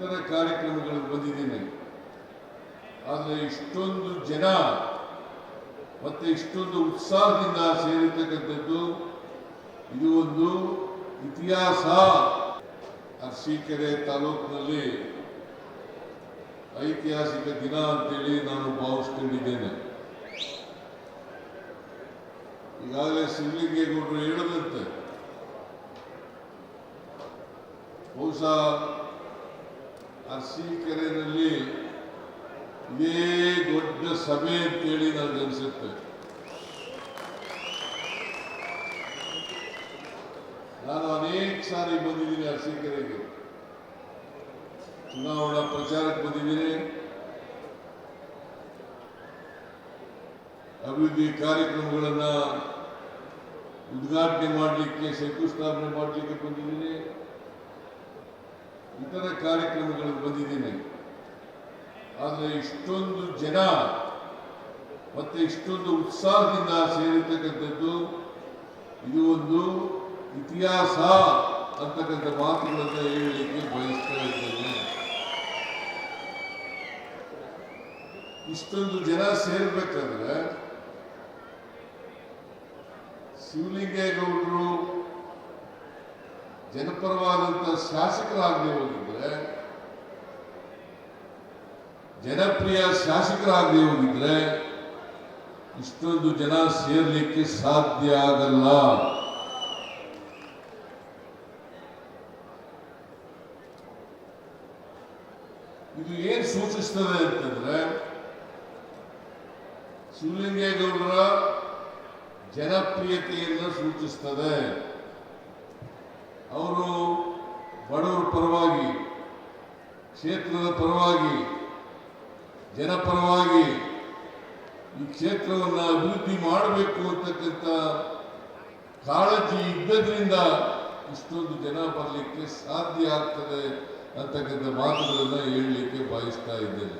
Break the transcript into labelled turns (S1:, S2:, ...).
S1: ಇತರ ಕಾರ್ಯಕ್ರಮಗಳು ಬಂದಿದ್ದೀನಿ. ಆದರೆ ಇಷ್ಟೊಂದು ಜನ ಮತ್ತೆ ಇಷ್ಟೊಂದು ಉತ್ಸಾಹದಿಂದ ಸೇರಿರ್ತಕ್ಕಂಥದ್ದು ಇದು ಒಂದು ಇತಿಹಾಸ. ಅರಸಿಕೆರೆ ತಾಲೂಕಿನಲ್ಲಿ ಐತಿಹಾಸಿಕ ದಿನ ಅಂತೇಳಿ ನಾನು ಭಾವಿಸ್ಕೊಂಡಿದ್ದೇನೆ. ಈಗಾಗಲೇ ಸಿದ್ಧಲಿಂಗೇಗೌಡರು ಹೇಳದಂತೆ, ಬಹುಶಃ ಅರಸೀಕೆರೆಯಲ್ಲಿ ಇದೇ ದೊಡ್ಡ ಸಭೆ ಅಂತೇಳಿ ನನಗನ್ಸುತ್ತೆ ನಾನು ಅನೇಕ ಸಾರಿ ಬಂದಿದ್ದೀನಿ ಅರಸೀಕೆರೆಗೆ. ಚುನಾವಣಾ ಪ್ರಚಾರಕ್ಕೆ ಬಂದಿದ್ದೀನಿ. ಅಭಿವೃದ್ಧಿ ಕಾರ್ಯಕ್ರಮಗಳನ್ನು ಉದ್ಘಾಟನೆ ಮಾಡಲಿಕ್ಕೆ ಶಂಕುಸ್ಥಾಪನೆ ಮಾಡಲಿಕ್ಕೆ ಬಂದಿದ್ದೀನಿ. ಇತರ ಕಾರ್ಯಕ್ರಮಗಳಿಗೆ ಬಂದಿದ್ದೀನಿ. ಆದರೆ ಇಷ್ಟೊಂದು ಜನ ಮತ್ತೆ ಇಷ್ಟೊಂದು ಉತ್ಸಾಹದಿಂದ ಸೇರಿರ್ತಕ್ಕಂಥದ್ದು ಇದು ಒಂದು ಇತಿಹಾಸ ಅಂತಕ್ಕಂಥ ಮಾತುಗಳನ್ನು ಹೇಳಲಿಕ್ಕೆ ಬಯಸ್ತಾ ಇದ್ದೇನೆ. ಇಷ್ಟೊಂದು ಜನ ಸೇರ್ಬೇಕಾದ್ರೆ ಶಿವಲಿಂಗೇಗೌಡರು ಜನಪರವಾದಂಥ ಶಾಸಕರಾಗದೆ ಹೋಗಿದ್ರೆ ಜನಪ್ರಿಯ ಶಾಸಕರಾಗದೆ ಹೋಗಿದ್ರೆ ಇಷ್ಟೊಂದು ಜನ ಸೇರ್ಲಿಕ್ಕೆ ಸಾಧ್ಯ ಆಗಲ್ಲ. ಇದು ಏನ್ ಸೂಚಿಸ್ತದೆ ಅಂತಂದ್ರೆ, ಶಿವಲಿಂಗೇಗೌಡರ ಜನಪ್ರಿಯತೆಯನ್ನು ಸೂಚಿಸ್ತದೆ. ಕ್ಷೇತ್ರದ ಪರವಾಗಿ, ಜನಪರವಾಗಿ ಈ ಕ್ಷೇತ್ರವನ್ನು ಅಭಿವೃದ್ಧಿ ಮಾಡಬೇಕು ಅಂತಕ್ಕಂಥ ಕಾಳಜಿ ಇದ್ದದ್ರಿಂದ ಇಷ್ಟೊಂದು ಜನ ಬರಲಿಕ್ಕೆ ಸಾಧ್ಯ ಆಗ್ತದೆ ಅಂತಕ್ಕಂಥ ಮಾತುಗಳನ್ನು ಹೇಳಲಿಕ್ಕೆ ಬಯಸ್ತಾ ಇದ್ದೇನೆ.